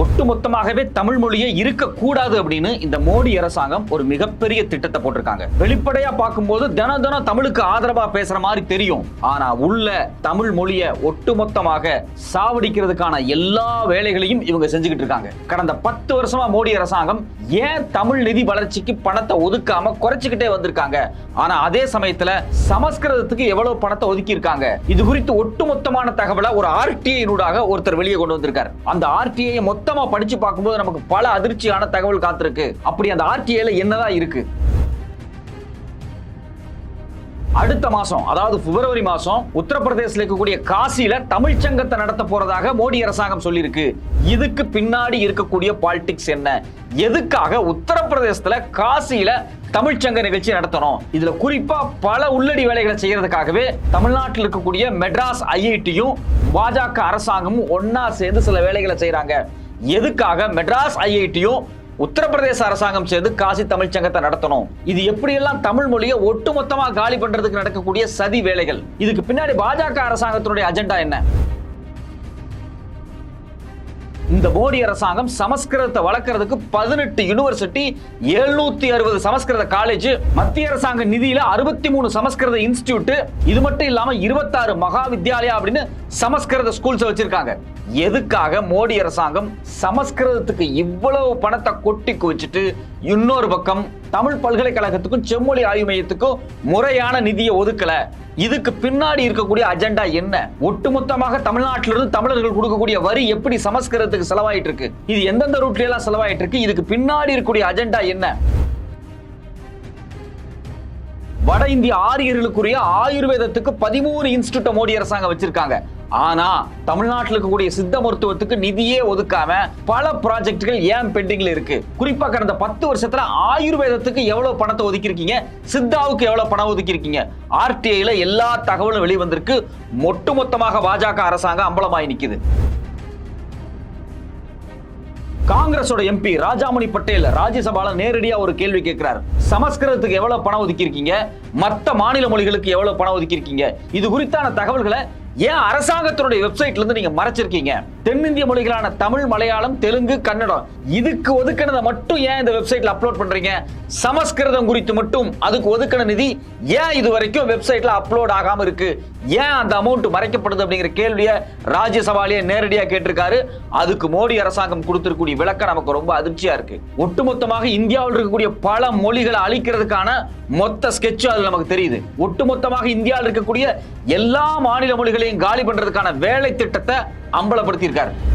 ஒட்டுமொத்தமாகவே தமிழ் மொழியே இருக்கக்கூடாது அப்படின்னு இந்த மோடி அரசாங்கம் ஒரு மிகப்பெரிய திட்டத்தை போட்டிருக்காங்க. வெளிப்படையா பார்க்கும்போது தினம் தினம் தமிழுக்கு ஆதரவா பேசுற மாதிரி தெரியும். ஆனா உள்ள தமிழ் மொழியை ஒட்டுமொத்தமாக சாவடிக்கிறதுக்கான எல்லா வேலைகளையும் இவங்க செஞ்சுக்கிட்டு இருக்காங்க. கடந்த பத்து வருஷமா மோடி அரசாங்கம் ஏன் தமிழ் நிதி வளர்ச்சிக்கு பணத்தை ஒதுக்காம குறைச்சிக்கிட்டே வந்திருக்காங்க? ஆனா அதே சமயத்துல சமஸ்கிருதத்துக்கு எவ்வளவு பணத்தை ஒதுக்கி இருக்காங்க இது குறித்து ஒட்டுமொத்தமான தகவலை ஒரு ஆர்டிஐ நூடாக ஒருத்தர் வெளியே கொண்டு வந்திருக்காரு. அந்த ஆர்டிஐ மொத்தமா படிச்சு பார்க்கும்போது நமக்கு பல அதிர்ச்சியான தகவல் காத்திருக்கு. அப்படி அந்த ஆர்டிஐல என்னதான் இருக்கு? அடுத்த மாசம் அதாவது பிப்ரவரி மாசம் உத்தரப்பிரதேசத்தில் இருக்கக்கூடிய காசியில தமிழ்ச்சங்கத்தை நடத்த போறதாக மோடி அரசாங்கம் சொல்லியிருக்கு. இதுக்கு பின்னாடி இருக்கக்கூடிய பாலிடிக்ஸ் என்ன? எதுக்காக உத்தரப்பிரதேசத்துல காசியில தமிழ்ச்சங்க நிகழ்ச்சி நடத்தணும்? இதுல குறிப்பா பல உள்ளடி வேலைகளை செய்யறதுக்காகவே தமிழ்நாட்டில் இருக்கக்கூடிய மெட்ராஸ் ஐஐடியும் பாஜக அரசாங்கமும் ஒன்னா சேர்ந்து சில வேலைகளை செய்யறாங்க எதுக்காக மெட்ராஸ் ஐஐடியும் உத்தரப்பிரதேச அரசாங்கம் சேர்ந்து காசி தமிழ் சங்கத்தை நடத்தணும்? இது எப்படியெல்லாம் தமிழ் மொழியை ஒட்டுமொத்தமா காலி பண்றதுக்கு நடக்கக்கூடிய சதி வேலைகள்? இதுக்கு பின்னாடி பாஜக அரசாங்கத்தினுடைய அஜெண்டா என்ன? இந்த மோடி அரசாங்கம் சமஸ்கிருதத்தை வளர்க்கறதுக்கு பதினெட்டு யூனிவர்சிட்டி எழுநூத்தி அறுபது சமஸ்கிருத காலேஜ் மத்திய அரசாங்க நிதியில அறுபத்தி மூணு சமஸ்கிருத இன்ஸ்டிடியூட் இது மட்டும் இல்லாம இருபத்தாறு மகா வித்யாலயா அப்படின்னு சமஸ்கிருத ஸ்கூல்ஸ் வச்சிருக்காங்க. எதுக்காக மோடி அரசாங்கம் சமஸ்கிருதத்துக்கு இவ்வளவு பணத்தை கொட்டி குவிச்சிட்டு இன்னொரு பக்கம் தமிழ் பல்கலைக்கழகத்துக்கும் செம்மொழி ஆய்வு மையத்துக்கும் முறையான நிதியை ஒதுக்கல. இதுக்கு பின்னாடி இருக்கக்கூடிய அஜெண்டா என்ன? ஒட்டுமொத்தமாக தமிழ்நாட்டிலிருந்து தமிழர்கள் கொடுக்கக்கூடிய வரி எப்படி சமஸ்கிருதத்துக்கு செலவாயிட்டு இருக்கு இது எந்தெந்த ரூட்ல எல்லாம் செலவாயிட்டு இருக்கு இதுக்கு பின்னாடி இருக்கக்கூடிய அஜெண்டா என்ன? வட இந்திய ஆரியர்களுக்குரிய ஆயுர்வேதத்துக்கு பதிமூணு இன்ஸ்டியூட்டை மோடி அரசாங்கம் வச்சிருக்காங்க. ஆனா தமிழ்நாட்டில் இருக்கக்கூடிய சித்த மருத்துவத்துக்கு நிதியே ஒதுக்காம பல ப்ராஜெக்ட்கள் ஏன் பெண்டிங்ல இருக்கு? குறிப்பா கடந்த பத்து வருஷத்துல ஆயுர்வேதத்துக்கு எவ்வளவு பணத்தை ஒதுக்கியிருக்கீங்க? சித்தாவுக்கு எவ்வளவு பணம் ஒதுக்கியிருக்கீங்க? ஆர்டிஐல எல்லா தகவலும் வெளிவந்திருக்கு. ஒட்டுமொத்தமாக பாஜக அரசாங்கம் அம்பலமாய் நிக்குது. காங்கிரஸோட எம்பி ராஜாமணி பட்டேல் ராஜ்யசபால நேரடியா ஒரு கேள்வி கேட்கிறார். சமஸ்கிருதத்துக்கு எவ்வளவு பணம் ஒதுக்கியிருக்கீங்க? மற்ற மாநில மொழிகளுக்கு எவ்வளவு பணம் ஒதுக்கியிருக்கீங்க? இது குறித்தான தகவல்களை ஏன் அரசாங்கத்தினுடைய வெப்சைட்ல இருந்து நீங்க மறைச்சிருக்கீங்க? தென்னிந்திய மொழிகளான தமிழ் மலையாளம் தெலுங்கு கன்னடம். இதுக்கு ஒதுக்கினதை மட்டும் ஏன் இந்த வெப்சைட்ல அப்லோட் பண்றீங்க? சமஸ்கிருதம் குறித்து மட்டும். அதுக்கு ஒதுக்கின நிதி ஏன் இது வரைக்கும் வெப்சைட்ல அப்லோட் ஆகாம இருக்கு? ஏன் அந்த அமௌண்ட் மறைக்கப்படுது அப்படிங்கிற கேள்வியை ராஜ்யசபாலேயே நேரடியாக கேட்டிருக்காரு. அதுக்கு மோடி அரசாங்கம் கொடுத்திருக்கூடிய விளக்கம் நமக்கு ரொம்ப அதிர்ச்சியா இருக்கு. ஒட்டுமொத்தமாக இந்தியாவில் இருக்கக்கூடிய பல மொழிகளை அழிக்கிறதுக்கான மொத்த ஸ்கெட்ச் அது நமக்கு தெரியுது. ஒட்டுமொத்தமாக இந்தியாவில் இருக்கக்கூடிய எல்லா மாநில மொழிகளையும் காலி பண்றதுக்கான வேலை திட்டத்தை அம்பலப்படுத்தி அம்பலப்படுத்தியிருக்காரு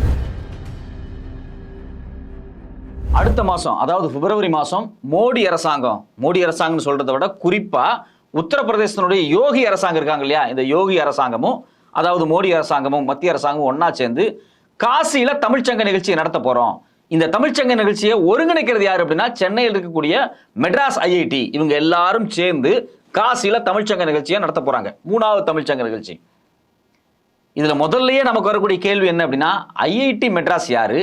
அடுத்த மாதம் அதாவது பிப்ரவரி மாதம் மோடி அரசாங்கம் மோடி அரசாங்கம் சொல்றதை விட குறிப்பாக உத்தரப்பிரதேசத்தினுடைய யோகி அரசாங்கம் இருக்காங்க இல்லையா? இந்த யோகி அரசாங்கமும் அதாவது மோடி அரசாங்கமும் மத்திய அரசாங்கமும் ஒன்றா சேர்ந்து காசியில தமிழ்ச்சங்க நிகழ்ச்சியை நடத்த போறோம். இந்த தமிழ்ச்சங்க நிகழ்ச்சியை ஒருங்கிணைக்கிறது யார் அப்படின்னா சென்னையில் இருக்கக்கூடிய மெட்ராஸ் ஐஐடி. இவங்க எல்லாரும் சேர்ந்து காசியில தமிழ்ச்சங்க நிகழ்ச்சியை நடத்த போறாங்க. மூணாவது தமிழ்ச்சங்க நிகழ்ச்சி. இதில் முதல்லையே நமக்கு வரக்கூடிய கேள்வி என்ன அப்படின்னா ஐஐடி மெட்ராஸ் யாரு?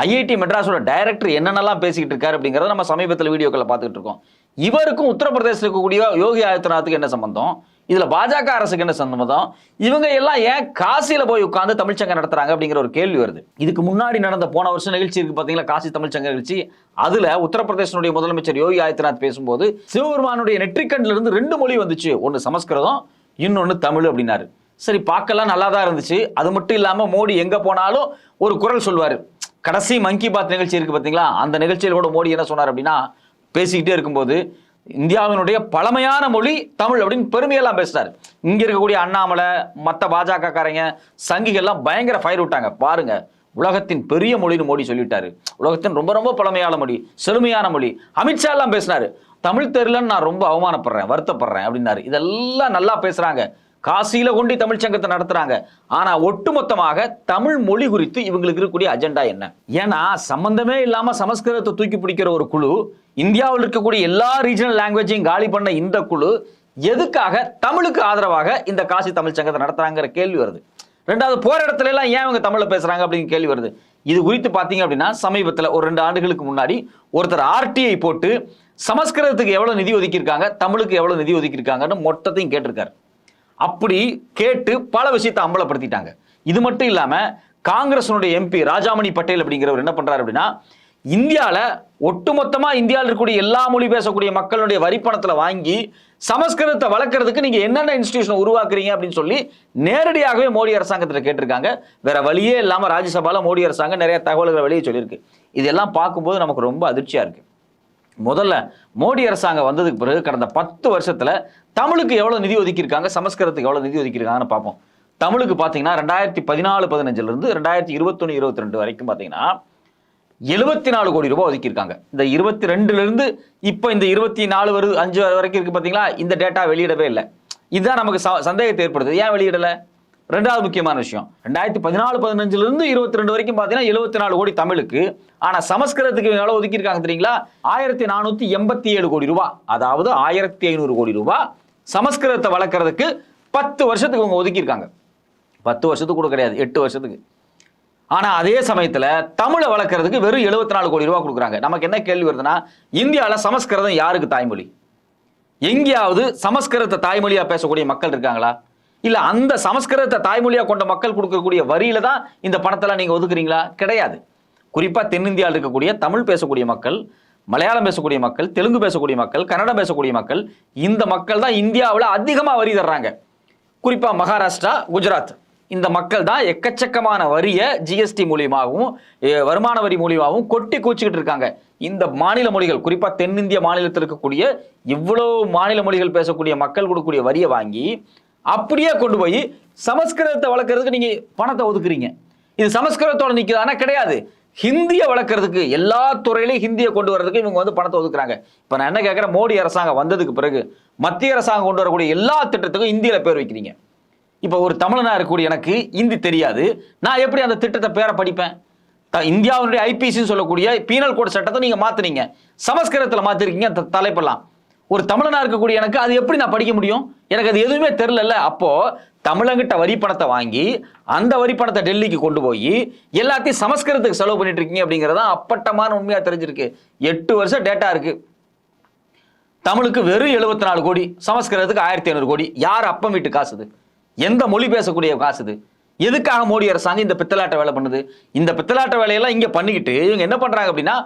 ஐஐடி மெட்ராஸோட டைரக்டர் என்னென்னலாம் பேசிக்கிட்டு இருக்காரு அப்படிங்கிறத நம்ம சமீபத்தில் வீடியோக்களை பார்த்துக்கிட்டு இருக்கோம். இவருக்கும் உத்தரப்பிரதேசத்தில் இருக்கக்கூடிய யோகி ஆதித்யநாத்துக்கு என்ன சம்பந்தம்? இதில் பாஜக அரசுக்கு என்ன சம்பந்தம்? இவங்க எல்லாம் ஏன் காசியில் போய் உட்காந்து தமிழ்ச்சங்கம் நடத்துறாங்க அப்படிங்கிற ஒரு கேள்வி வருது. இதுக்கு முன்னாடி நடந்த போன வருஷம் நிகழ்ச்சி இருக்கு பார்த்தீங்களா காசி தமிழ்ச்சங்க நிகழ்ச்சி. அதில் உத்தரப்பிரதேசனுடைய முதலமைச்சர் யோகி ஆதித்யநாத் பேசும்போது சிவபெருமானுடைய நெற்றிக்கண்ல இருந்து ரெண்டு மொழி வந்துச்சு. ஒன்று சமஸ்கிருதம் இன்னொன்று தமிழ் அப்படின்னாரு. சரி பார்க்கலாம் நல்லா தான் இருந்துச்சு. அது மட்டும் இல்லாமல் மோடி எங்கே போனாலும் ஒரு குரல் சொல்வார் கடைசி மங்கி பாத் நிகழ்ச்சி இருக்குது பார்த்தீங்களா அந்த நிகழ்ச்சியில் கூட மோடி என்ன சொன்னார் அப்படின்னா பேசிக்கிட்டே இருக்கும்போது இந்தியாவினுடைய பழமையான மொழி தமிழ் அப்படின்னு பெருமையெல்லாம் பேசினார். இங்கே இருக்கக்கூடிய அண்ணாமலை மற்ற பாஜகக்காரங்க சங்கிகள்லாம் பயங்கர ஃபயர் விட்டாங்க. பாருங்க உலகத்தின் பெரிய மொழின்னு மோடி சொல்லிட்டாரு. உலகத்தின் ரொம்ப ரொம்ப பழமையான மொழி செழுமையான மொழி. அமித்ஷா எல்லாம் பேசினாரு. தமிழ் தெரியலன்னு நான் ரொம்ப அவமானப்படுறேன் வருத்தப்படுறேன் அப்படின்னாரு. இதெல்லாம் நல்லா பேசுறாங்க. காசியில கொண்டு தமிழ் சங்கத்தை நடத்துறாங்க. ஆனா ஒட்டுமொத்தமாக தமிழ் மொழி குறித்து இவங்களுக்கு இருக்கக்கூடிய அஜெண்டா என்ன? ஏன்னா சம்பந்தமே இல்லாம சமஸ்கிருதத்தை தூக்கி பிடிக்கிற ஒரு குழு இந்தியாவில் இருக்கக்கூடிய எல்லா ரீஜனல் லாங்குவேஜையும் காலி பண்ண இந்த குழு எதுக்காக தமிழுக்கு ஆதரவாக இந்த காசி தமிழ் சங்கத்தை நடத்துறாங்கிற கேள்வி வருது. ரெண்டாவது போற இடத்துல எல்லாம் ஏன் அவங்க தமிழ்ல பேசுறாங்க அப்படிங்கிற கேள்வி வருது. இது குறித்து பாத்தீங்க அப்படின்னா சமீபத்தில் ஒரு ரெண்டு ஆண்டுகளுக்கு முன்னாடி ஒருத்தர் ஆர்டிஐ போட்டு சமஸ்கிருதத்துக்கு எவ்வளவு நிதி ஒதுக்கியிருக்காங்க தமிழுக்கு எவ்வளவு நிதி ஒதுக்கியிருக்காங்கன்னு மொத்தத்தையும் கேட்டிருக்காரு. அப்படி கேட்டு பல விஷயத்தை அம்பலப்படுத்திட்டாங்க. இது மட்டும் இல்லாம காங்கிரஸனுடைய எம்பி ராஜாமணி பட்டேல் அப்படிங்கிறவர் என்ன பண்றாரு அப்படின்னா இந்தியால ஒட்டுமொத்தமா இந்தியாவில் இருக்கக்கூடிய எல்லா மொழி பேசக்கூடிய மக்களுடைய வரிப்பணத்துல வாங்கி சமஸ்கிருதத்தை வளர்க்கறதுக்கு நீங்க என்னென்ன இன்ஸ்டிடியூஷன் உருவாக்குறீங்க அப்படின்னு சொல்லி நேரடியாகவே மோடி அரசாங்கத்தில் கேட்டிருக்காங்க. வேற வழியே இல்லாம ராஜ்யசபால மோடி அரசாங்கம் நிறைய தகவல்களை வெளியே சொல்லியிருக்கு. இதெல்லாம் பார்க்கும்போது நமக்கு ரொம்ப அதிர்ச்சியா இருக்கு. முதல்ல மோடி அரசாங்கம் வந்ததுக்கு பிறகு கடந்த பத்து வருஷத்தில் தமிழுக்கு எவ்வளோ நிதி ஒதுக்கியிருக்காங்க சமஸ்கிருதத்துக்கு எவ்வளோ நிதி ஒதுக்கியிருக்காங்கன்னு பார்ப்போம். தமிழுக்கு பார்த்தீங்கன்னா ரெண்டாயிரத்தி பதினாலு பதினஞ்சுலேருந்து ரெண்டாயிரத்தி இருபத்தொன்னு இருபத்தி ரெண்டு வரைக்கும் பார்த்தீங்கன்னா எழுபத்தி நாலு கோடி ரூபாய் ஒதுக்கியிருக்காங்க. இந்த இருபத்தி ரெண்டுலேருந்து இப்போ இந்த இருபத்தி நாலு வருது அஞ்சு வரைக்கும் இருக்குது பார்த்தீங்களா? இந்த டேட்டா வெளியிடவே இல்லை. இதுதான் நமக்கு ச- சந்தேகத்தை ஏற்படுது ஏன் வெளியிடலை? ரெண்டாவது முக்கியமான விஷயம். ரெண்டாயிரத்தி பதினாலு பதினஞ்சுல இருந்து இருபத்தி ரெண்டு வரைக்கும் பார்த்தீங்கன்னா எழுபத்தி நாலு கோடி தமிழுக்கு. ஆனா சமஸ்கிருதத்துக்கு எவ்வளோ ஒதுக்கியிருக்காங்க தெரியுங்களா? ஆயிரத்தி நானூத்தி எண்பத்தி ஏழு கோடி ரூபாய் அதாவது ஆயிரத்தி ஐநூறு கோடி ரூபாய் சமஸ்கிருதத்தை வளர்க்கறதுக்கு பத்து வருஷத்துக்கு இவங்க ஒதுக்கியிருக்காங்க. பத்து வருஷத்துக்கு கூட கிடையாது எட்டு வருஷத்துக்கு. ஆனா அதே சமயத்துல தமிழை வளர்க்கறதுக்கு வெறும் 74 நாலு கோடி ரூபாய் கொடுக்குறாங்க. நமக்கு என்ன கேள்வி வருதுன்னா இந்தியாவில் சமஸ்கிருதம் யாருக்கு தாய்மொழி? எங்கேயாவது சமஸ்கிருதத்தை தாய்மொழியா பேசக்கூடிய மக்கள் இருக்காங்களா? இல்ல அந்த சமஸ்கிருதத்தை தாய்மொழியா கொண்ட மக்கள் கொடுக்கக்கூடிய வரியில தான் இந்த பணத்தெல்லாம் நீங்க ஒதுக்குறீங்களா? கிடையாது. குறிப்பா தென்னிந்தியாவில் இருக்கக்கூடிய தமிழ் பேசக்கூடிய மக்கள் மலையாளம் பேசக்கூடிய மக்கள் தெலுங்கு பேசக்கூடிய மக்கள் கன்னடம் பேசக்கூடிய மக்கள் இந்த மக்கள் தான் இந்தியாவில் அதிகமாக வரி தர்றாங்க. குறிப்பாக மகாராஷ்டிரா குஜராத். இந்த மக்கள் தான் எக்கச்சக்கமான வரியை ஜிஎஸ்டி மூலியமாகவும் வருமான வரி மூலியமாகவும் கொட்டி கூச்சிக்கிட்டு இருக்காங்க. இந்த மாநில மொழிகள் குறிப்பாக தென்னிந்திய மாநிலத்தில் இருக்கக்கூடிய இவ்வளோ மாநில மொழிகள் பேசக்கூடிய மக்கள் கொடுக்கக்கூடிய வரியை வாங்கி அப்படியே கொண்டு போய் சமஸ்கிருதத்தை வளர்க்கறதுக்கு நீங்க பணத்தை ஒதுக்குறீங்க. இது சமஸ்கிருதத்தோட நிக்குதானா கிடையாது. ஹிந்தியை வளர்க்கறதுக்கு எல்லா துறையிலையும் ஹிந்தியை கொண்டு வரதுக்கு இவங்க வந்து பணத்தை ஒதுக்குறாங்க. இப்போ நான் என்ன கேட்குறேன் மோடி அரசாங்கம் வந்ததுக்கு பிறகு மத்திய அரசாங்கம் கொண்டு வரக்கூடிய எல்லா திட்டத்துக்கும் இந்தியில் பேர் வைக்கிறீங்க. இப்போ ஒரு தமிழனாக இருக்கக்கூடிய எனக்கு இந்தி தெரியாது. நான் எப்படி அந்த திட்டத்தை பேரை படிப்பேன்? த- இந்தியாவினுடைய ஐபிசின்னு சொல்லக்கூடிய பீனல் கோட் சட்டத்தை நீங்கள் மாற்றுனீங்க சமஸ்கிருதத்தில் மாற்றிருக்கீங்க அந்த தலைப்பெல்லாம். ஒரு தமிழனாக இருக்கக்கூடிய எனக்கு அது எப்படி நான் படிக்க முடியும்? எனக்கு அது எதுவுமே தெரிலல்ல அப்போ தமிழங்கிட்ட வரி பணத்தை வாங்கி அந்த வரி பணத்தை டெல்லிக்கு கொண்டு போய் எல்லாத்தையும் சமஸ்கிருதத்துக்கு செலவு பண்ணிட்டு இருக்கீங்க அப்படிங்கிறதா அப்பட்டமான உண்மையா தெரிஞ்சிருக்கு. எட்டு வருஷம் டேட்டா இருக்கு. தமிழுக்கு வெறும் 74 நாலு கோடி சமஸ்கிருதத்துக்கு ஆயிரத்தி ஐநூறு கோடி. யார் அப்பம் வீட்டு காசுது? எந்த மொழி பேசக்கூடிய காசுது? எதுக்காக மோடி அரசாங்கம் இந்த பித்தலாட்ட வேலை பண்ணுது? இந்த பித்தலாட்ட வேலையெல்லாம் இங்க பண்ணிக்கிட்டு இவங்க என்ன பண்றாங்க அப்படின்னா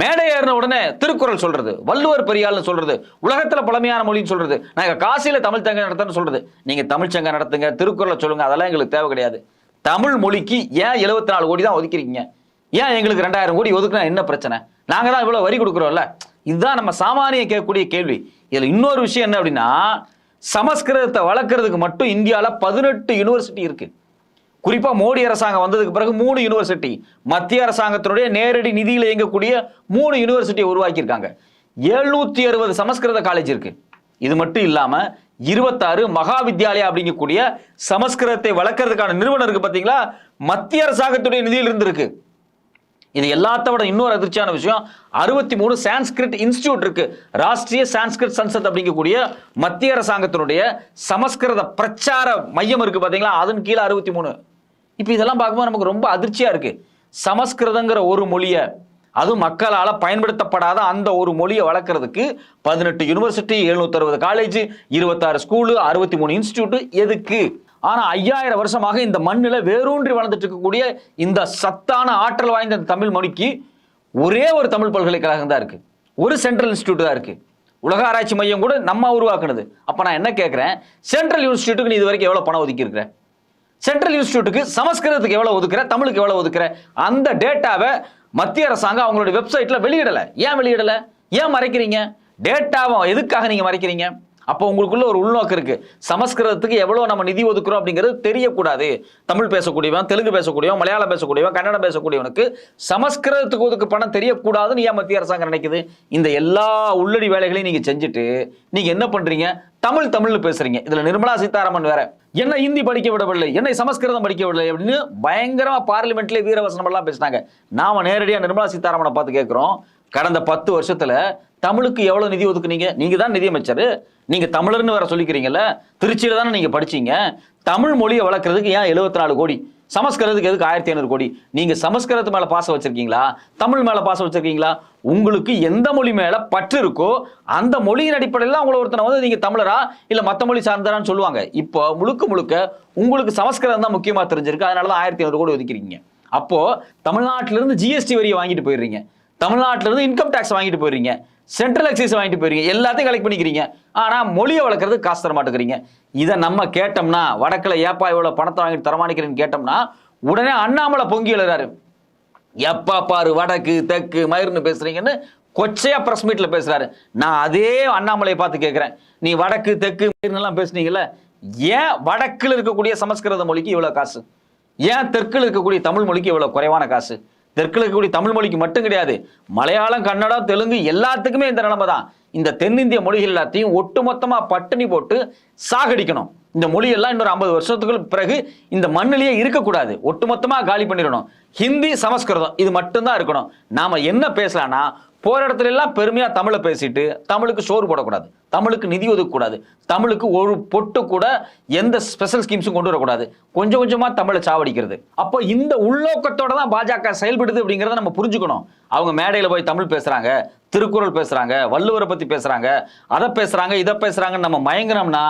மேடை ஏறின உடனே திருக்குறள் சொல்றது வள்ளுவர் பெரியாள்னு சொல்றது உலகத்துல பழமையான மொழின்னு சொல்றது. நாங்க காசியில தமிழ் தங்க நடத்தன்னு சொல்றது. நீங்க தமிழ் நடத்துங்க திருக்குறளை சொல்லுங்க அதெல்லாம் எங்களுக்கு தேவை கிடையாது. தமிழ் மொழிக்கு ஏன் 74 நாலு கோடி தான் ஒதுக்கிறீங்க ஏன் எங்களுக்கு ரெண்டாயிரம் கோடி ஒதுக்குனா என்ன பிரச்சனை? நாங்க தான் இவ்வளவு வரி கொடுக்குறோம்ல. இதுதான் நம்ம சாமானிய கேட்கக்கூடிய கேள்வி. இதுல இன்னொரு விஷயம் என்ன அப்படின்னா சமஸ்கிருதத்தை வளர்க்குறதுக்கு மட்டும் இந்தியாவில் பதினெட்டு யூனிவர்சிட்டி இருக்குது குறிப்பாக மோடி அரசாங்கம் வந்ததுக்கு பிறகு மூணு யூனிவர்சிட்டி மத்திய அரசாங்கத்தினுடைய நேரடி நிதியில் இயங்கக்கூடிய மூணு யூனிவர்சிட்டியை உருவாக்கியிருக்காங்க. எழுநூத்தி அறுபது சமஸ்கிருத காலேஜ் இருக்கு. இது மட்டும் இல்லாமல் இருபத்தாறு மகா வித்யாலயா அப்படிங்கக்கூடிய சமஸ்கிருதத்தை வளர்க்கறதுக்கான நிறுவனம் இருக்கு பார்த்தீங்களா மத்திய அரசாங்கத்துடைய நிதியில் இருந்திருக்கு. இது எல்லாத்த விட இன்னொரு அதிர்ச்சியான விஷயம் அறுபத்தி மூணு சான்ஸ்கிரிட் இன்ஸ்டியூட் இருக்கு. ராஷ்டிரிய சான்ஸ்கிரிட் சன்சத் அப்படிங்கக்கூடிய மத்திய அரசாங்கத்தினுடைய சமஸ்கிருத பிரச்சார மையம் இருக்கு பார்த்தீங்களா அதன் கீழே அறுபத்தி மூணு இப்போ இதெல்லாம் பார்க்கும்போது நமக்கு ரொம்ப அதிர்ச்சியாக இருக்குது சமஸ்கிருதங்கிற ஒரு மொழியை அதுவும் மக்களால் பயன்படுத்தப்படாத அந்த ஒரு மொழியை வளர்க்குறதுக்கு பதினெட்டு யூனிவர்சிட்டி எழுநூத்தி அறுபது காலேஜ் இருபத்தாறு ஸ்கூலு அறுபத்தி மூணு இன்ஸ்டியூட்டு எதுக்கு? ஆனால் ஐயாயிரம் வருஷமாக இந்த மண்ணில் வேரூன்றி வளர்ந்துட்டு இருக்கக்கூடிய இந்த சத்தான ஆற்றல் வாய்ந்த இந்த தமிழ் மொழிக்கு ஒரே ஒரு தமிழ் பல்கலைக்கழகம் தான் இருக்குது ஒரு சென்ட்ரல் இன்ஸ்டியூட் தான் இருக்குது உலக ஆராய்ச்சி மையம் கூட நம்ம உருவாக்குனது. அப்போ நான் என்ன கேட்குறேன் சென்ட்ரல் இன்ஸ்டியூட்டுக்கு நீ இது வரைக்கும் எவ்வளோ பணம் ஒதுக்கி சென்ட்ரல் இன்ஸ்டியூட்டுக்கு சமஸ்கிருதத்துக்கு எவ்வளவு ஒதுக்குற தமிழுக்கு எவ்வளவு ஒதுக்குற அந்த டேட்டாவை மத்திய அரசாங்கம் அவங்களுடைய வெப்சைட்ல வெளியிடல. ஏன் வெளியிடல? ஏன் மறைக்கிறீங்க? டேட்டாவை எதுக்காக நீங்க மறைக்கிறீங்க? அப்போ உங்களுக்குள்ள ஒரு உள்நோக்கம் இருக்கு. சமஸ்கிருதத்துக்கு எவ்வளோ நம்ம நிதி ஒதுக்குறோம் அப்படிங்கிறது தெரியக்கூடாது. தமிழ் பேசக்கூடியவன் தெலுங்கு பேசக்கூடியவன் மலையாளம் பேசக்கூடியவன் கன்னடம் பேசக்கூடியவனுக்கு சமஸ்கிருதத்துக்கு ஒதுக்கு பணம் தெரியக்கூடாதுன்னு ஏன் மத்திய அரசாங்கம் நினைக்குது. இந்த எல்லா உள்ளடி வேலைகளையும் நீங்க செஞ்சுட்டு நீங்க என்ன பண்றீங்க? தமிழ் தமிழ்னு பேசுறீங்க. இதுல நிர்மலா சீதாராமன் வேற. என்ன ஹிந்தி படிக்க விடவில்லை என்னை சமஸ்கிருதம் படிக்க விடலை அப்படின்னு பயங்கரமா பார்லிமெண்ட்லேயே வீரவசனம் எல்லாம் பேசினாங்க. நாம நேரடியாக நிர்மலா சீதாராமனை பார்த்து கேட்கிறோம் கடந்த பத்து வருஷத்துல தமிழுக்கு எவ்வளவு நிதி ஒதுக்குனீங்க? நீங்க தான் நிதியமைச்சர். நீங்க தமிழர்னு வேற சொல்லிக்கிறீங்கல்ல? திருச்சியில தானே நீங்க படிச்சீங்க. தமிழ் மொழியை வளர்க்கறதுக்கு ஏன் 74 நாலு கோடி? சமஸ்கிருதத்துக்கு எதுக்கு ஆயிரத்தி ஐநூறு கோடி? நீங்க சமஸ்கிருதத்து மேல பாசம் வச்சிருக்கீங்களா? தமிழ் மேல பாசம் வச்சிருக்கீங்களா? உங்களுக்கு எந்த மொழி மேல பற்று இருக்கோ அந்த மொழியின் அடிப்படையில் உங்களை ஒருத்தனை வந்து நீங்க தமிழரா இல்ல மத்த மொழி சார்ந்தரான்னு சொல்லுவாங்க. இப்போ முழுக்க முழுக்க உங்களுக்கு சமஸ்கிருதம் தான் முக்கியமா தெரிஞ்சிருக்கு. அதனால தான் ஆயிரத்தி ஐநூறு கோடி ஒதுக்கிறீங்க அப்போ தமிழ்நாட்டிலிருந்து ஜிஎஸ்டி வரியை வாங்கிட்டு போயிடுறீங்க. தமிழ்நாட்டில இருந்து இன்கம் டேக்ஸ் வாங்கிட்டு போயிடுறீங்க சென்ட்ரல் எக்ஸைஸ் வாங்கிட்டு போயிருங்க எல்லாத்தையும் கலெக்ட் பண்ணிக்கிறீங்க. ஆனா மொழியை வளர்க்கறது காசு தர மாட்டேங்கிறீங்க. இதை நம்ம கேட்டோம்னா வடக்குல ஏப்பா இவ்வளவு பணத்தை வாங்கிட்டு தரமானிக்கிறேன்னு கேட்டோம்னா உடனே அண்ணாமலை பொங்கி எழுறாரு எப்பா பாரு வடக்கு தெற்கு மயிர்னு பேசுறீங்கன்னு கொச்சையா பிரஸ் மீட்ல பேசுறாரு. நான் அதே அண்ணாமலையை பார்த்து கேட்கிறேன். நீ வடக்கு தெற்கு மயிர்னு எல்லாம் பேசுனீங்கல்ல ஏன் வடக்கில் இருக்கக்கூடிய சமஸ்கிருத மொழிக்கு இவ்வளவு காசு? ஏன் தெற்கில் இருக்கக்கூடிய தமிழ் மொழிக்கு இவ்வளவு குறைவான காசு? தெற்கு இருக்கக்கூடிய தமிழ் மொழிக்கு மட்டும் கிடையாது மலையாளம் கன்னடம் தெலுங்கு எல்லாத்துக்குமே இந்த நிலைமை தான். இந்த தென்னிந்திய மொழிகள் எல்லாத்தையும் ஒட்டுமொத்தமா பட்டினி போட்டு சாகடிக்கணும். இந்த மொழியெல்லாம் இன்னொரு ஐம்பது வருஷத்துக்கு பிறகு இந்த மண்ணிலேயே இருக்கக்கூடாது. ஒட்டுமொத்தமாக காலி பண்ணிடணும். ஹிந்தி சமஸ்கிருதம் இது மட்டும்தான் இருக்கணும். நாம என்ன பேசலாம்னா போற இடத்துல எல்லாம் பெருமையா தமிழை பேசிட்டு தமிழுக்கு சோறு போடக்கூடாது. தமிழுக்கு நிதி ஒதுக்கக்கூடாது. தமிழுக்கு ஒரு பொட்டு கூட எந்த ஸ்பெஷல் ஸ்கீம்ஸும் கொண்டு வரக்கூடாது. கொஞ்சம் கொஞ்சமா தமிழை சாவடிக்கிறது. அப்போ இந்த உள்நோக்கத்தோட தான் பாஜக செயல்படுது அப்படிங்கிறத நம்ம புரிஞ்சுக்கணும். அவங்க மேடையில் போய் தமிழ் பேசுறாங்க திருக்குறள் பேசுறாங்க வள்ளுவரை பத்தி பேசுறாங்க அதை பேசுறாங்க இதை பேசுறாங்கன்னு நம்ம மயங்கினோம்னா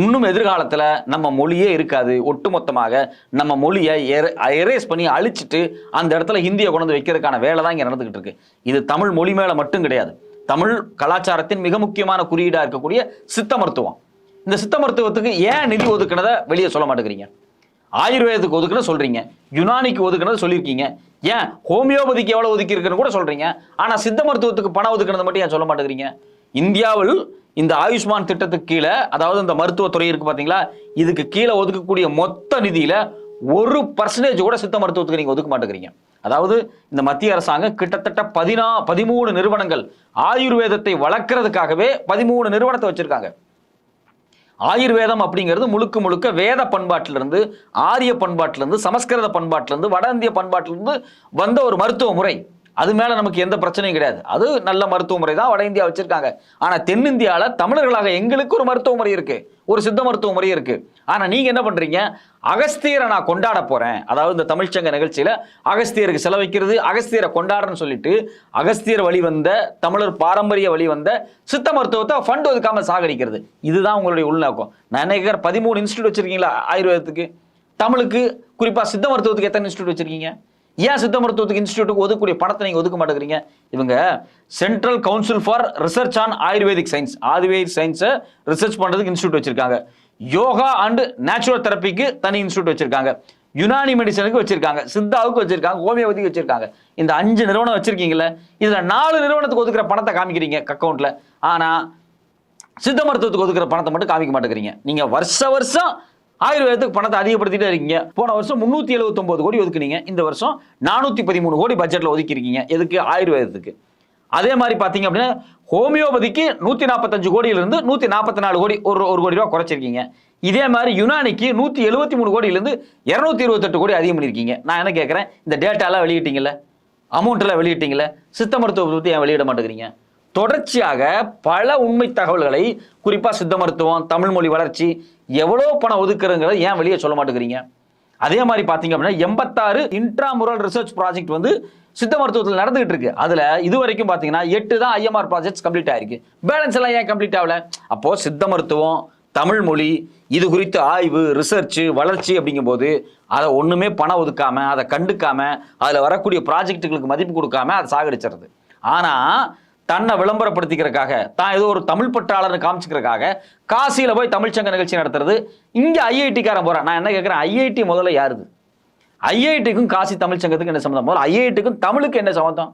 இன்னும் எதிர்காலத்தில் நம்ம மொழியே இருக்காது. ஒட்டுமொத்தமாக நம்ம மொழியை எரேஸ் பண்ணி அழிச்சிட்டு அந்த இடத்துல ஹிந்தியை கொண்டு வைக்கிறதுக்கான வேலை தான் இங்கே நடந்துகிட்டு இருக்கு. இது தமிழ் மொழி மேலே மட்டும் கிடையாது. தமிழ் கலாச்சாரத்தின் மிக முக்கியமான குறியீடாக இருக்கக்கூடிய சித்த மருத்துவம். இந்த சித்த மருத்துவத்துக்கு ஏன் நிதி ஒதுக்குனதை வெளியே சொல்ல மாட்டேங்கிறீங்க? ஆயுர்வேதத்துக்கு ஒதுக்குனது சொல்றீங்க. யுனானிக்கு ஒதுக்குனது சொல்லியிருக்கீங்க. ஏன் ஹோமியோபதிக்கு எவ்வளோ ஒதுக்கி இருக்குன்னு கூட சொல்றீங்க. ஆனால் சித்த மருத்துவத்துக்கு பணம் ஒதுக்குனது மட்டும் ஏன் சொல்ல மாட்டேங்கிறீங்க? இந்தியாவில் இந்த ஆயுஷ்மான் திட்டத்துக்கு கீழே அதாவது இந்த மருத்துவத்துறை இருக்கு பார்த்தீங்களா இதுக்கு கீழே ஒதுக்கக்கூடிய மொத்த நிதியில ஒரு பர்சன்டேஜ் கூட சித்த மருத்துவத்துக்கு நீங்க ஒதுக்க மாட்டேங்கிறீங்க. அதாவது இந்த மத்திய அரசாங்கம் கிட்டத்தட்ட பதினா பதிமூணு நிறுவனங்கள் ஆயுர்வேதத்தை வளர்க்கறதுக்காகவே பதிமூணு நிறுவனத்தை வச்சிருக்காங்க. ஆயுர்வேதம் அப்படிங்கிறது முழுக்க முழுக்க வேத பண்பாட்டிலிருந்து ஆரிய பண்பாட்டிலிருந்து சமஸ்கிருத பண்பாட்டிலிருந்து வட இந்திய பண்பாட்டிலிருந்து வந்த ஒரு மருத்துவ முறை. அது மேலே நமக்கு எந்த பிரச்சனையும் கிடையாது. அது நல்ல மருத்துவ முறை தான் வட இந்தியா வச்சிருக்காங்க. ஆனால் தென்னிந்தியாவில் தமிழர்களாக எங்களுக்கு ஒரு மருத்துவ முறை இருக்கு. ஒரு சித்த மருத்துவ முறை இருக்கு. ஆனால் நீங்கள் என்ன பண்ணுறீங்க அகஸ்தியரை நான் கொண்டாட போகிறேன் அதாவது இந்த தமிழ்ச்சங்க நிகழ்ச்சியில் அகஸ்தியருக்கு செலவைக்கிறது அகஸ்தியரை கொண்டாடுறேன்னு சொல்லிட்டு அகஸ்தியர் வழி வந்த தமிழர் பாரம்பரிய வழி வந்த சித்த மருத்துவத்தை ஃபண்ட் ஒதுக்காமல் சாகடிக்கிறது. இதுதான் உங்களுடைய உள்நோக்கம். நான் என்ன பதிமூணு இன்ஸ்டியூட் வச்சுருக்கீங்களா? ஆயுர்வேதத்துக்கு. தமிழுக்கு குறிப்பாக சித்த மருத்துவத்துக்கு எத்தனை இன்ஸ்டியூட் வச்சுருக்கீங்க? ஏன் சித்த மருத்துவத்துக்கு இன்ஸ்டியூட்டுக்கு ஒதுக்கக்கூடிய பணத்தை நீங்க ஒதுக்க மாட்டேங்கிறீங்க? இவங்க central council for research on Ayurvedic science Ayurvedic சயின்ஸை ரிசர்ச் பண்றதுக்கு இன்ஸ்டியூட் வச்சிருக்காங்க. யோகா அண்ட் நேச்சுரல் தெரப்பிக்கு தனி இன்ஸ்டியூட் வச்சிருக்காங்க. யுனானி மெடிசனுக்கு வச்சிருக்காங்க. சித்தாவுக்கு வச்சிருக்காங்க. ஹோமியோபதிக்கு வச்சிருக்காங்க. இந்த அஞ்சு நிறுவனம் வச்சிருக்கீங்களே இதுல நாலு நிறுவனத்துக்கு ஒதுக்குற பணத்தை காமிக்கிறீங்க அக்கௌண்ட்ல ஆனா சித்த மருத்துவத்துக்கு ஒதுக்குற பணத்தை மட்டும் காமிக்க மாட்டேங்கிறீங்க. நீங்க வருஷ வருஷம் ஆயுர்வேதத்துக்கு பணத்தை அதிகப்படுத்திட்டே இருக்கீங்க. போன வருஷம் முந்நூற்றி எழுபத்தொம்போது கோடி ஒதுக்குனீங்க. இந்த வருஷம் நானூற்றி பதிமூணு கோடி பட்ஜெட்டில் ஒதுக்கிருக்கீங்க எதுக்கு? ஆயுர்வேதத்துக்கு. அதே மாதிரி பார்த்தீங்க அப்படின்னா ஹோமியோபதிக்கு நூற்றி நாற்பத்தஞ்சு கோடியிலிருந்து நூற்றி நாற்பத்தி நாலு கோடி ஒரு ஒரு கோடி ரூபா குறைச்சிருக்கீங்க. இதே மாதிரி யுனானிக்கு நூற்றி எழுபத்தி மூணு கோடியிலேருந்து இரநூத்தி இருபத்தெட்டு கோடி அதிகம் பண்ணியிருக்கீங்க. நான் என்ன கேட்குறேன் இந்த டேட்டாலாம் வெளியிட்டீங்கல்ல? அமௌண்ட்டெல்லாம் வெளியிட்டீங்கல்ல? சித்த மருத்துவத்தை பற்றி ஏன் வெளியிட மாட்டேங்கிறீங்க? தொடர்ச்சியாக பல உண்மை தகவல்களை குறிப்பாக சித்த மருத்துவம் தமிழ் மொழி வளர்ச்சி எவ்வளோ பணம் ஒதுக்குறங்கிறத ஏன் வெளியே சொல்ல மாட்டேங்கிறீங்க? அதே மாதிரி பார்த்தீங்க அப்படின்னா எண்பத்தாறு இன்ட்ராமுரல் ரிசர்ச் ப்ராஜெக்ட் வந்து சித்த மருத்துவத்தில் நடந்துகிட்டு இருக்கு. அதில் இது வரைக்கும் பார்த்தீங்கன்னா எட்டு தான் ஐஎம்ஆர் ப்ராஜெக்ட்ஸ் கம்ப்ளீட் ஆயிருக்கு. பேலன்ஸ் எல்லாம் ஏன் கம்ப்ளீட் ஆகல? அப்போ சித்த மருத்துவம் தமிழ் மொழி இது குறித்து ஆய்வு ரிசர்ச் வளர்ச்சி அப்படிங்கும்போது அதை ஒன்றுமே பணம் ஒதுக்காம அதை கண்டுக்காம அதில் வரக்கூடிய ப்ராஜெக்ட்டுகளுக்கு மதிப்பு கொடுக்காம அதை சாகடிச்சிருது ஆனால் தன்னை விளம்பரப்படுத்திக்கிறதுக்காக தான் ஏதோ ஒரு தமிழ் பற்றாளர்னு காமிச்சிக்கிறதுக்காக காசியில் போய் தமிழ்ச்சங்க நிகழ்ச்சி நடத்துறது. இங்கே ஐஐடிக்காரன் போகிறான் நான் என்ன கேட்குறேன் ஐஐடி முதல்ல யாருது? ஐஐடிக்கும் காசி தமிழ்ச்சங்கத்துக்கு என்ன சம்மந்தம் முதல்ல ஐஐடிக்கும் தமிழுக்கு என்ன சம்மந்தம்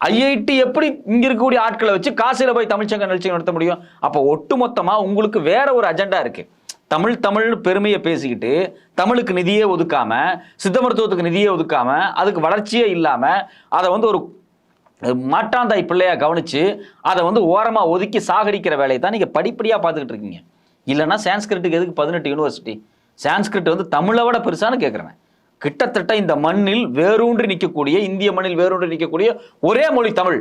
ஐஐடி எப்படி இங்க இருக்கக்கூடிய ஆட்களை வச்சு காசியில போய் தமிழ்ச்சங்க நிகழ்ச்சி நடத்த முடியும்? அப்போ ஒட்டுமொத்தமா உங்களுக்கு வேற ஒரு அஜெண்டா இருக்கு. தமிழ் தமிழ்னு பெருமையை பேசிக்கிட்டு தமிழுக்கு நிதியே ஒதுக்காம சித்த மருத்துவத்துக்கு நிதியே ஒதுக்காம அதுக்கு வளர்ச்சியே இல்லாம அதை வந்து ஒரு மாட்டாந்தாய் பிள்ளையாக கவனித்து அதை வந்து ஓரமாக ஒதுக்கி சாகடிக்கிற வேலையை தான் நீங்கள் படிப்படியாக பார்த்துக்கிட்டு இருக்கீங்க. இல்லைன்னா சான்ஸ்கிரிட்டுக்கு எதுக்கு பதினெட்டு யூனிவர்சிட்டி சான்ஸ்கிரிட் வந்து தமிழை விட பெருசான்னு கேட்குறேன் கிட்டத்தட்ட இந்த மண்ணில் வேரூன்றி நிற்கக்கூடிய இந்திய மண்ணில் வேரூன்றி நிற்கக்கூடிய ஒரே மொழி தமிழ்.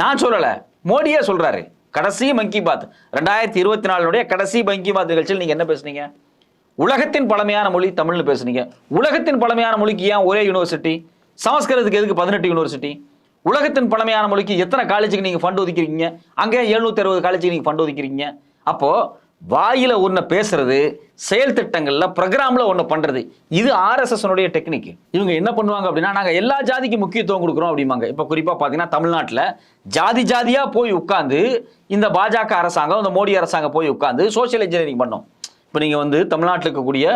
நான் சொல்லலை. மோடியே சொல்கிறாரு கடைசி மங்கி பாத் ரெண்டாயிரத்தி இருபத்தி நாலுடைய கடைசி மங்கி பாத் நிகழ்ச்சியில் நீங்கள் என்ன பேசுனீங்க? உலகத்தின் பழமையான மொழி தமிழ்னு பேசுனீங்க. உலகத்தின் பழமையான மொழிக்கு ஏன் ஒரே யூனிவர்சிட்டி சமஸ்கிருதத்துக்கு எதுக்கு பதினெட்டு யூனிவர்சிட்டி உலகத்தின் பழமையான மொழிக்கு எத்தனை காலேஜுக்கு நீங்கள் ஃபண்ட் ஒதுக்கிறீங்க அங்கே எழுநூற்றி அறுபது காலேஜுக்கு நீங்கள் ஃபண்ட் ஒதுக்கிறீங்க அப்போது வாயில் ஒன்று பேசுறது செயல் திட்டங்களில் ப்ரோக்ராமில் ஒன்று பண்ணுறது இது ஆர்எஸ்எஸ்னுடைய டெக்னிக் இவங்க என்ன பண்ணுவாங்க அப்படின்னா நாங்கள் எல்லா ஜாதிக்கு முக்கியத்துவம் கொடுக்குறோம் அப்படிம்பாங்க. இப்போ குறிப்பாக பார்த்தீங்கன்னா தமிழ்நாட்டில் ஜாதி ஜாதியாக போய் உட்காந்து இந்த பாஜக அரசாங்கம் இந்த மோடி அரசாங்கம் போய் உட்காந்து சோஷியல் இன்ஜினியரிங் பண்ணோம். இப்போ நீங்கள் வந்து தமிழ்நாட்டில் இருக்கக்கூடிய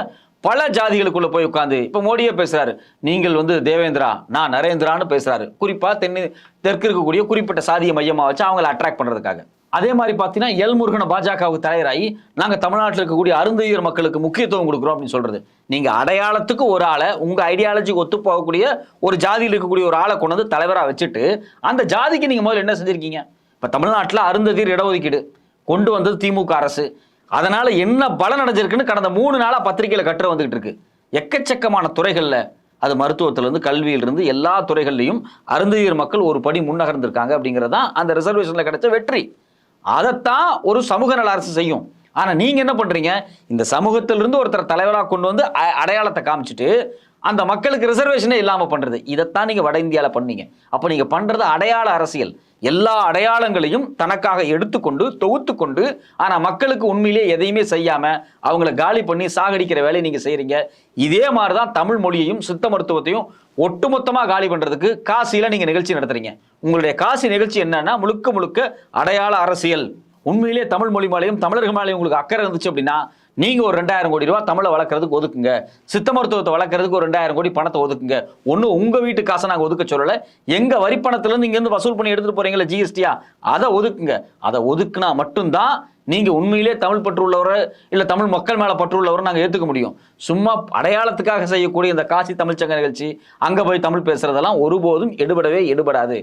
பல ஜாதிகளுக்குள்ள போய் உட்காந்து இப்போ மோடியே பேசுறாரு நீங்கள் வந்து தேவேந்திரா நான் நரேந்திரான்னு பேசுறாரு. குறிப்பா தென் தெற்கு இருக்கக்கூடிய குறிப்பிட்ட சாதிய மையமா வச்சு அவங்களை அட்ராக்ட் பண்றதுக்காக. அதே மாதிரி பார்த்தீங்கன்னா எல் முருகனை பாஜகவுக்கு தலைவராகி நாங்கள் தமிழ்நாட்டில் இருக்கக்கூடிய அருந்தையர் மக்களுக்கு முக்கியத்துவம் கொடுக்குறோம் அப்படின்னு சொல்றது. நீங்க அடையாளத்துக்கு ஒரு ஆளை உங்க ஐடியாலஜிக்கு ஒத்து போகக்கூடிய ஒரு ஜாதியில் இருக்கக்கூடிய ஒரு ஆளை கொண்டு வந்து தலைவராக வச்சுட்டு அந்த ஜாதிக்கு நீங்க முதல்ல என்ன செஞ்சிருக்கீங்க? இப்போ தமிழ்நாட்டில் அருந்ததியர் இடஒதுக்கீடு கொண்டு வந்தது திமுக அரசு. அதனால என்ன பலன் அடைஞ்சிருக்குன்னு கடந்த மூணு நாளா பத்திரிகையில கட்டுரை வந்துகிட்டு இருக்கு. எக்கச்சக்கமான துறைகள்ல அது மருத்துவத்திலிருந்து கல்வியிலிருந்து எல்லா துறைகள்லையும் அருந்ததியர் மக்கள் ஒரு படி முன்னகர்ந்திருக்காங்க அப்படிங்கிறது தான் அந்த ரிசர்வேஷன்ல கிடைச்ச வெற்றி. அதைத்தான் ஒரு சமூக நல அரசு செய்யும். ஆனா நீங்க என்ன பண்றீங்க? இந்த சமூகத்திலிருந்து ஒருத்தர் தலைவராக கொண்டு வந்து அ- அடையாளத்தை காமிச்சிட்டு அந்த மக்களுக்கு ரிசர்வேஷனே இல்லாமல் பண்ணுறது இதைத்தான் நீங்கள் வட இந்தியாவில் பண்ணீங்க. அப்போ நீங்கள் பண்ணுறது அடையாள அரசியல். எல்லா அடையாளங்களையும் தனக்காக எடுத்துக்கொண்டு தொகுத்து கொண்டு ஆனால் மக்களுக்கு உண்மையிலேயே எதையுமே செய்யாமல் அவங்கள காலி பண்ணி சாகடிக்கிற வேலையை நீங்கள் செய்கிறீங்க இதே மாதிரிதான் தமிழ் மொழியையும் சித்த மருத்துவத்தையும் ஒட்டுமொத்தமாக காலி பண்ணுறதுக்கு காசியில் நீங்கள் நிகழ்ச்சி நடத்துறீங்க. உங்களுடைய காசி நிகழ்ச்சி என்னன்னா முழுக்க முழுக்க அடையாள அரசியல். உண்மையிலேயே தமிழ் மொழி மேலேயும் தமிழர்கள் மேலேயும் உங்களுக்கு அக்கறை இருந்துச்சு அப்படின்னா நீங்கள் ஒரு ரெண்டாயிரம் கோடி ரூபா தமிழை வளர்க்கறதுக்கு ஒதுக்குங்க. சித்த மருத்துவத்தை வளர்க்கறதுக்கு ஒரு ரெண்டாயிரம் கோடி பணத்தை ஒதுக்குங்க. ஒன்று உங்கள் வீட்டு காசை நாங்கள் ஒதுக்க சொல்லலை. எங்கள் வரி பணத்துல இங்கேருந்து வசூல் பண்ணி எடுத்துகிட்டு போகிறீங்களா ஜிஎஸ்டியா அதை ஒதுக்குங்க. அதை ஒதுக்குனா மட்டும்தான் நீங்கள் உண்மையிலே தமிழ் பற்று இல்லை தமிழ் மக்கள் மேலே பற்றுள்ளவரை நாங்கள் ஏற்றுக்க முடியும். சும்மா அடையாளத்துக்காக செய்யக்கூடிய இந்த காசி தமிழ்ச்சங்க நிகழ்ச்சி அங்கே போய் தமிழ் பேசுகிறதெல்லாம் ஒருபோதும் எடுபடவே எடுபடாது.